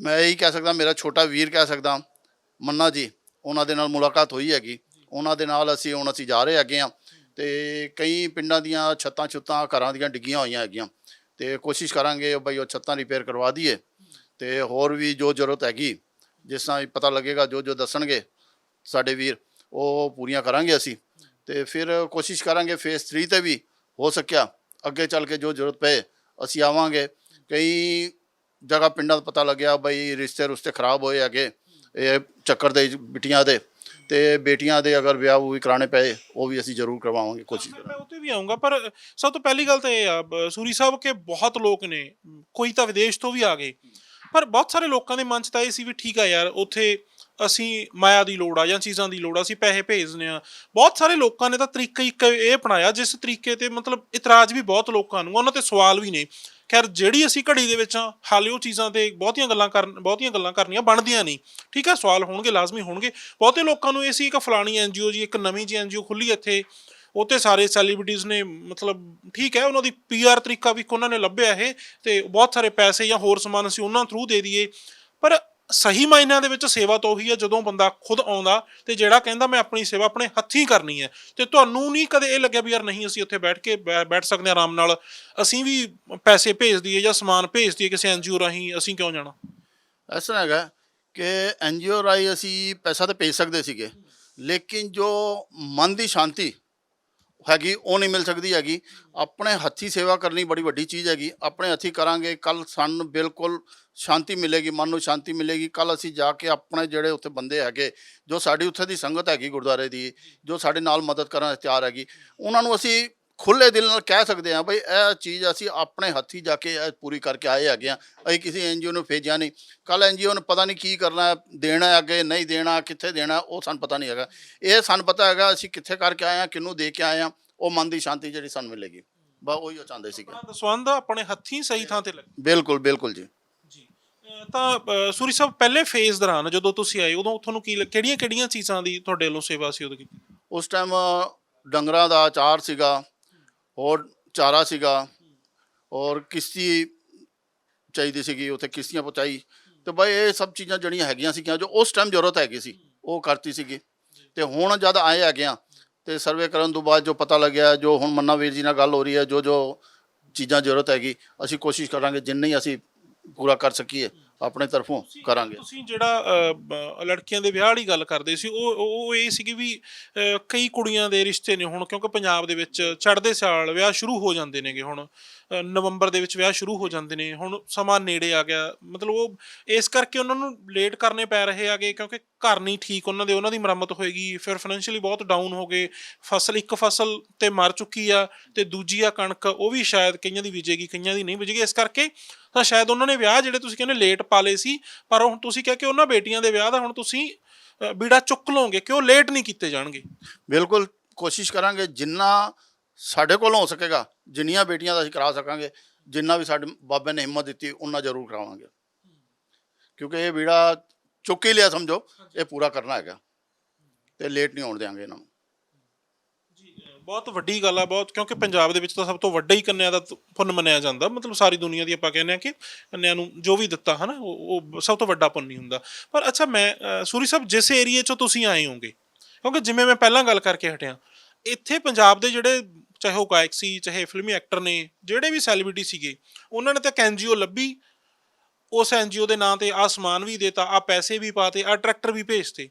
ਮੈਂ ਇਹੀ ਕਹਿ ਸਕਦਾ, ਮੇਰਾ ਛੋਟਾ ਵੀਰ ਕਹਿ ਸਕਦਾ, ਮੰਨਾ ਜੀ, ਉਹਨਾਂ ਦੇ ਨਾਲ ਮੁਲਾਕਾਤ ਹੋਈ ਹੈਗੀ। ਉਹਨਾਂ ਦੇ ਨਾਲ ਅਸੀਂ ਹੁਣ ਅਸੀਂ ਜਾ ਰਹੇ ਹੈਗੇ ਆ ਤੇ ਕਈ ਪਿੰਡਾਂ ਦੀਆਂ ਛੱਤਾਂ ਛੁੱਤਾਂ ਘਰਾਂ ਦੀਆਂ ਡਿੱਗੀਆਂ ਹੋਈਆਂ ਹੈਗੀਆਂ। ਤੇ ਕੋਸ਼ਿਸ਼ ਕਰਾਂਗੇ ਬਈ ਉਹ ਛੱਤਾਂ ਰਿਪੇਅਰ ਕਰਵਾ ਦਈਏ। ਤੇ ਹੋਰ ਵੀ ਜੋ ਜ਼ਰੂਰਤ ਹੈਗੀ, ਜਿਸ ਤਰ੍ਹਾਂ ਪਤਾ ਲੱਗੇਗਾ, ਜੋ ਜੋ ਦੱਸਣਗੇ ਸਾਡੇ ਵੀਰ, ਉਹ ਪੂਰੀਆਂ ਕਰਾਂਗੇ ਅਸੀਂ। ਤੇ ਫਿਰ ਕੋਸ਼ਿਸ਼ ਕਰਾਂਗੇ ਫੇਸ 3 ਤੇ ਵੀ ਹੋ ਸਕਿਆ। ਅੱਗੇ ਚੱਲ ਕੇ ਜੋ ਜ਼ਰੂਰਤ ਪਏ, ਅਸੀਂ ਆਵਾਂਗੇ। ਕਈ ਜਗ੍ਹਾ ਪਿੰਡਾਂ ਦਾ ਪਤਾ ਲੱਗਿਆ ਬਈ ਰਿਸ਼ਤੇ ਰੁਸ਼ਤੇ ਖਰਾਬ ਹੋਏ ਹੈਗੇ ਇਹ ਚੱਕਰ ਦੇ ਬਿਟੀਆਂ ਦੇ ਤੇ ਬੇਟੀਆਂ ਦੇ ਅਗਰ ਵਿਆਹ ਵੀ ਕਰਾਣੇ ਪਏ ਉਹ ਵੀ ਅਸੀਂ ਜ਼ਰੂਰ ਕਰਵਾਵਾਂਗੇ ਕੋਸ਼ਿਸ਼ ਮੈਂ ਉੱਤੇ ਵੀ ਆਉਂਗਾ ਪਰ ਸਭ ਤੋਂ ਪਹਿਲੀ ਗੱਲ ਤਾਂ ਇਹ ਆ ਸੂਰੀ ਸਾਹਿਬ ਕਿ ਬਹੁਤ ਲੋਕ ਨੇ ਕੋਈ ਤਾਂ ਵਿਦੇਸ਼ ਤੋਂ ਵੀ ਆ ਗਏ ਪਰ ਬਹੁਤ ਸਾਰੇ ਲੋਕਾਂ ਦੇ ਮਨ 'ਚ ਤਾਂ ਇਹ ਸੀ ਵੀ ਠੀਕ ਆ ਯਾਰ ਉੱਥੇ ਅਸੀਂ ਮਾਇਆ ਦੀ ਲੋੜ ਆ ਜਾਂ ਚੀਜ਼ਾਂ ਦੀ ਲੋੜ ਆ ਅਸੀਂ ਪੈਸੇ ਭੇਜਦੇ ਆ ਬਹੁਤ ਸਾਰੇ ਲੋਕਾਂ ਨੇ ਤਾਂ ਤਰੀਕਾ ਇੱਕ ਇਹ ਅਪਣਾਇਆ ਜਿਸ ਤਰੀਕੇ ਤੇ ਮਤਲਬ ਇਤਰਾਜ਼ ਵੀ ਬਹੁਤ ਲੋਕਾਂ ਨੂੰ ਉਹਨਾਂ ਤੇ ਸਵਾਲ ਵੀ ਨੇ ਖੈਰ, ਜਿਹੜੀ ਅਸੀਂ ਘੜੀ ਦੇ ਵਿੱਚ ਹਾਂ, ਹਾਲੇ ਉਹ ਚੀਜ਼ਾਂ ਤੇ ਬਹੁਤੀਆਂ ਗੱਲਾਂ ਕਰਨ, ਬਹੁਤੀਆਂ ਗੱਲਾਂ ਕਰਨੀਆਂ ਬਣਦੀਆਂ ਨਹੀਂ। ਠੀਕ ਹੈ? ਸਵਾਲ ਹੋਣਗੇ, ਲਾਜ਼ਮੀ ਹੋਣਗੇ। ਬਹੁਤੇ ਲੋਕਾਂ ਨੂੰ ਇਹ ਸੀ ਕਿ ਫਲਾਣੀ ਐਨਜੀਓ ਜੀ ਇੱਕ ਨਵੀਂ ਜੀ ਐਨਜੀਓ ਖੁੱਲੀ ਇੱਥੇ। ਉਹ ਤੇ ਸਾਰੇ ਸੈਲੀਬ੍ਰਿਟੀਜ਼ ਨੇ, ਮਤਲਬ ਠੀਕ ਹੈ, ਉਹਨਾਂ ਦੀ ਪੀਆਰ ਤਰੀਕਾ ਵੀ ਇੱਕ ਉਹਨਾਂ ਨੇ ਲੱਭਿਆ ਇਹ, ਤੇ ਬਹੁਤ ਸਾਰੇ ਪੈਸੇ ਜਾਂ ਹੋਰ ਸਮਾਨ ਅਸੀਂ ਉਹਨਾਂ ਥਰੂ ਦੇ ਦਈਏ। ਪਰ ਸਹੀ ਮਾਇਨਿਆਂ ਦੇ ਵਿੱਚ ਸੇਵਾ ਤਾਂ ਉਹੀ ਹੈ, ਜਦੋਂ ਬੰਦਾ ਖੁਦ ਆਉਂਦਾ ਤੇ ਜਿਹੜਾ ਕਹਿੰਦਾ ਮੈਂ ਆਪਣੀ ਸੇਵਾ ਆਪਣੇ ਹੱਥੀਂ ਕਰਨੀ ਹੈ, ਤੇ ਤੁਹਾਨੂੰ ਨਹੀਂ ਕਦੇ ਇਹ ਲੱਗਿਆ ਵੀ ਯਾਰ ਨਹੀਂ ਅਸੀਂ ਉੱਥੇ ਬੈਠ ਕੇ ਬੈ- ਬੈਠ ਸਕਦੇ ਹਾਂ ਆਰਾਮ ਨਾਲ, ਅਸੀਂ ਵੀ ਪੈਸੇ ਭੇਜ ਦਈਏ ਜਾਂ ਸਮਾਨ ਭੇਜ ਦਈਏ ਕਿਸੇ ਐਨਜੀਓ ਰਾਹੀਂ, ਅਸੀਂ ਕਿਉਂ ਜਾਣਾ? ਇਸ ਤਰ੍ਹਾਂ ਹੈਗਾ ਕਿ ਐਨਜੀਓ ਰਾਹੀਂ ਅਸੀਂ ਪੈਸਾ ਤਾਂ ਭੇਜ ਸਕਦੇ ਸੀਗੇ, ਲੇਕਿਨ ਜੋ ਮਨ ਦੀ ਸ਼ਾਂਤੀ ਹੈਗੀ, ਉਹ ਨਹੀਂ ਮਿਲ ਸਕਦੀ ਹੈਗੀ। ਆਪਣੇ ਹੱਥੀ ਸੇਵਾ ਕਰਨੀ ਬੜੀ ਵੱਡੀ ਚੀਜ਼ ਹੈਗੀ। ਆਪਣੇ ਹੱਥੀ ਕਰਾਂਗੇ, ਕੱਲ ਸਾਨੂੰ ਬਿਲਕੁਲ ਸ਼ਾਂਤੀ ਮਿਲੇਗੀ, ਮਨ ਨੂੰ ਸ਼ਾਂਤੀ ਮਿਲੇਗੀ। ਕੱਲ ਅਸੀਂ ਜਾ ਕੇ ਆਪਣੇ ਜਿਹੜੇ ਉੱਥੇ ਬੰਦੇ ਹੈਗੇ, ਜੋ ਸਾਡੀ ਉੱਥੇ ਦੀ ਸੰਗਤ ਹੈਗੀ ਗੁਰਦੁਆਰੇ ਦੀ, ਜੋ ਸਾਡੇ ਨਾਲ ਮਦਦ ਕਰਨ ਤਿਆਰ ਹੈਗੀ, ਉਹਨਾਂ ਨੂੰ ਅਸੀਂ ਖੁੱਲੇ ਦਿਲ ਨਾਲ ਕਹਿ ਸਕਦੇ ਹਾਂ ਬਈ ਇਹ ਚੀਜ਼ ਅਸੀਂ ਆਪਣੇ ਹੱਥੀ ਜਾ ਕੇ ਇਹ ਪੂਰੀ ਕਰਕੇ ਆਏ ਹੈਗੇ ਆ ਅਸੀਂ ਕਿਸੇ ਐਨਜੀਓ ਨੂੰ ਭੇਜਿਆ ਨਹੀਂ। ਕੱਲ ਐਨਜੀਓ ਨੇ ਪਤਾ ਨਹੀਂ ਕੀ ਕਰਨਾ ਦੇਣਾ ਹੈ ਅੱਗੇ ਨਹੀਂ ਦੇਣਾ ਕਿੱਥੇ ਦੇਣਾ ਉਹ ਸਾਨੂੰ ਪਤਾ ਨਹੀਂ ਹੈਗਾ। ਇਹ ਸਾਨੂੰ ਪਤਾ ਹੈਗਾ ਅਸੀਂ ਕਿੱਥੇ ਕਰਕੇ ਆਏ ਆ ਕਿਹਨੂੰ ਦੇ ਕੇ ਆਏ ਆ ਉਹ ਮਨ ਦੀ ਸ਼ਾਂਤੀ ਜਿਹੜੀ ਸਾਨੂੰ ਮਿਲੇਗੀ। ਬਸ ਉਹੀ ਉਹ ਚਾਹੁੰਦੇ ਸੀਗੇ। ਆਪਣਾ ਦਸਵੰਧ ਆਪਣੇ ਹੱਥੀਂ ਸਹੀ ਥਾਂ ਤੇ ਲੱਗੇ ਬਿਲਕੁਲ ਬਿਲਕੁਲ ਜੀ। ਤਾਂ ਸੂਰੀ ਸਾਹਿਬ ਪਹਿਲੇ ਫੇਜ਼ ਦੌਰਾਨ ਜਦੋਂ ਤੁਸੀਂ ਆਏ ਉਦੋਂ ਤੁਹਾਨੂੰ ਕੀ ਕਿਹੜੀਆਂ ਕਿਹੜੀਆਂ ਚੀਜ਼ਾਂ ਦੀ ਤੁਹਾਡੇ ਵੱਲੋਂ ਸੇਵਾ ਸੀ ਉਦੋਂ ਕੀਤੀ? ਉਸ ਟਾਈਮ ਡੰਗਰਾਂ ਦਾ ਅਚਾਰ ਸੀਗਾ। ਹੋਰ ਚਾਰਾ ਸੀਗਾ ਔਰ ਕਿਸ਼ਤੀ ਚਾਹੀਦੀ ਸੀਗੀ, ਉੱਥੇ ਕਿਸ਼ਤੀਆਂ ਪਹੁੰਚਾਈ। ਤੇ ਬਈ ਇਹ ਸਭ ਚੀਜ਼ਾਂ ਜਿਹੜੀਆਂ ਹੈਗੀਆਂ ਸੀਗੀਆਂ, ਜੋ ਉਸ ਟਾਈਮ ਜ਼ਰੂਰਤ ਹੈਗੀ ਸੀ, ਉਹ ਕਰਤੀ ਸੀਗੀ। ਤੇ ਹੁਣ ਜਦ ਆਏ ਹੈਗੇ ਆ, ਤੇ ਸਰਵੇ ਕਰਨ ਤੋਂ ਬਾਅਦ ਜੋ ਪਤਾ ਲੱਗਿਆ, ਜੋ ਹੁਣ ਮੰਨਾ ਵੀਰ ਜੀ ਨਾਲ ਗੱਲ ਹੋ ਰਹੀ ਹੈ ਜੋ ਜੋ ਚੀਜ਼ਾਂ ਜ਼ਰੂਰਤ ਹੈਗੀ, ਅਸੀਂ ਕੋਸ਼ਿਸ਼ ਕਰਾਂਗੇ, ਜਿੰਨੇ ਹੀ ਅਸੀਂ ਪੂਰਾ ਕਰ ਸਕੀਏ। ਆਪਣੇ ਤਰਫੋਂ ਕਰਾਂਗੇ। ਤੁਸੀਂ ਜਿਹੜਾ ਬ- ਲੜਕੀਆਂ ਦੇ ਵਿਆਹ ਵਾਲੀ ਗੱਲ ਕਰਦੇ ਸੀ ਉਹ ਉਹ ਉਹ ਇਹ ਸੀ ਕਿ ਵੀ ਅਹ, ਕਈ ਕੁੜੀਆਂ ਦੇ ਰਿਸ਼ਤੇ ਨੇ ਹੁਣ ਕਿਉਂਕਿ ਪੰਜਾਬ ਦੇ ਵਿੱਚ ਚੜ੍ਹਦੇ ਸਾਲ ਵਿਆਹ ਸ਼ੁਰੂ ਹੋ ਜਾਂਦੇ ਨੇਗੇ ਹੁਣ। ਨਵੰਬਰ ਦੇ ਵਿੱਚ ਵਿਆਹ ਸ਼ੁਰੂ ਹੋ ਜਾਂਦੇ ਨੇ। ਹੁਣ ਸਮਾਂ ਨੇੜੇ ਆ ਗਿਆ। ਮਤਲਬ ਉਹ ਇਸ ਕਰਕੇ ਉਹਨਾਂ ਨੂੰ ਲੇਟ ਕਰਨੇ ਪੈ ਰਹੇ ਆਗੇ ਕਿਉਂਕਿ ਘਰ ਨਹੀਂ ਠੀਕ, ਉਹਨਾਂ ਦੇ, ਉਹਨਾਂ ਦੀ ਮੁਰੰਮਤ ਹੋਏਗੀ। ਫਿਰ ਫਾਈਨੈਂਸ਼ੀਅਲੀ ਬਹੁਤ ਡਾਊਨ ਹੋ ਗਏ। ਫਸਲ, ਇੱਕ ਫਸਲ ਤੇ ਮਰ ਚੁੱਕੀ ਆ ਤੇ ਦੂਜੀ ਆ ਕਣਕ, ਉਹ ਵੀ ਸ਼ਾਇਦ ਕਈਆਂ ਦੀ ਬੀਜੇਗੀ ਕਈਆਂ ਦੀ ਨਹੀਂ ਬੀਜੇਗੀ ਇਸ ਕਰਕੇ ਤਾਂ ਸ਼ਾਇਦ ਉਹਨਾਂ ਨੇ ਵਿਆਹ ਜਿਹੜੇ ਤੁਸੀਂ ਕਹਿੰਦੇ ਲੇਟ ਪਾ ਲਏ ਸੀ, ਪਰ ਹੁਣ ਤੁਸੀਂ ਕਹਿ ਕੇ ਉਹਨਾਂ ਬੇਟੀਆਂ ਦੇ ਵਿਆਹ ਦਾ ਹੁਣ ਤੁਸੀਂ ਬੀੜਾ ਚੁੱਕ ਲਓਗੇ ਕਿ ਉਹ ਲੇਟ ਨਹੀਂ ਕੀਤੇ ਜਾਣਗੇ। ਬਿਲਕੁਲ ਕੋਸ਼ਿਸ਼ ਕਰਾਂਗੇ ਜਿੰਨਾ ਸਾਡੇ ਕੋਲ ਹੋ ਸਕੇਗਾ ਜਿੰਨੀਆਂ ਬੇਟੀਆਂ ਦਾ ਅਸੀਂ ਕਰਾ ਸਕਾਂਗੇ, ਜਿੰਨਾ ਵੀ ਸਾਡੇ ਬਾਬੇ ਨੇ ਹਿੰਮਤ ਦਿੱਤੀ, ਉਹਨਾਂ ਜ਼ਰੂਰ ਕਰਾਵਾਂਗੇ। ਕਿਉਂਕਿ ਇਹ ਵੀੜਾ ਚੁੱਕ ਹੀ ਲਿਆ ਸਮਝੋ, ਇਹ ਪੂਰਾ ਕਰਨਾ ਹੈਗਾ। ਤੇ ਲੇਟ ਨਹੀਂ ਹੋਣ ਦੇਵਾਂਗੇ ਇਹਨਾਂ ਨੂੰ। ਬਹੁਤ ਵੱਡੀ ਗੱਲ ਆ, ਬਹੁਤ ਕਿਉਂਕਿ ਪੰਜਾਬ ਦੇ ਵਿੱਚ ਤਾਂ ਸਭ ਤੋਂ ਵੱਡਾ ਹੀ ਕੰਨਿਆ ਦਾ ਪੁੰਨ ਮੰਨਿਆ ਜਾਂਦਾ। ਮਤਲਬ ਸਾਰੀ ਦੁਨੀਆ ਦੀ ਆਪਾਂ ਕਹਿੰਦੇ ਆ ਕਿ ਕੰਨਿਆ ਨੂੰ ਜੋ ਵੀ ਦਿੱਤਾ, ਹਨਾ, ਉਹ ਸਭ ਤੋਂ ਵੱਡਾ ਪੁੰਨ ਹੀ ਹੁੰਦਾ। ਪਰ ਅੱਛਾ, ਮੈਂ ਸੂਰੀ ਸਾਹਿਬ, ਜਿਸ ਏਰੀਏ ਚੋਂ ਤੁਸੀਂ ਆਏ ਹੋਗੇ ਕਿਉਂਕਿ ਜਿਵੇਂ ਮੈਂ ਪਹਿਲਾਂ ਗੱਲ ਕਰਕੇ ਹਟਿਆ, ਇੱਥੇ ਪੰਜਾਬ ਦੇ ਜਿਹੜੇ ਚਾਹੇ ਉਹ ਗਾਇਕ ਸੀ, ਚਾਹੇ ਫਿਲਮੀ ਐਕਟਰ ਨੇ, ਜਿਹੜੇ ਵੀ ਸੈਲੀਬ੍ਰਿਟੀ ਸੀਗੇ, ਉਹਨਾਂ ਨੇ ਤਾਂ ਇੱਕ ਐਨਜੀਓ ਲੱਭੀ। ਉਸ ਐਨਜੀਓ ਦੇ ਨਾਂ ਤੇ ਆ ਸਮਾਨ ਵੀ ਦੇਤਾ ਆ ਪੈਸੇ ਵੀ ਪਾਤੇ ਆ ਟਰੈਕਟਰ ਵੀ ਭੇਜਤੇ।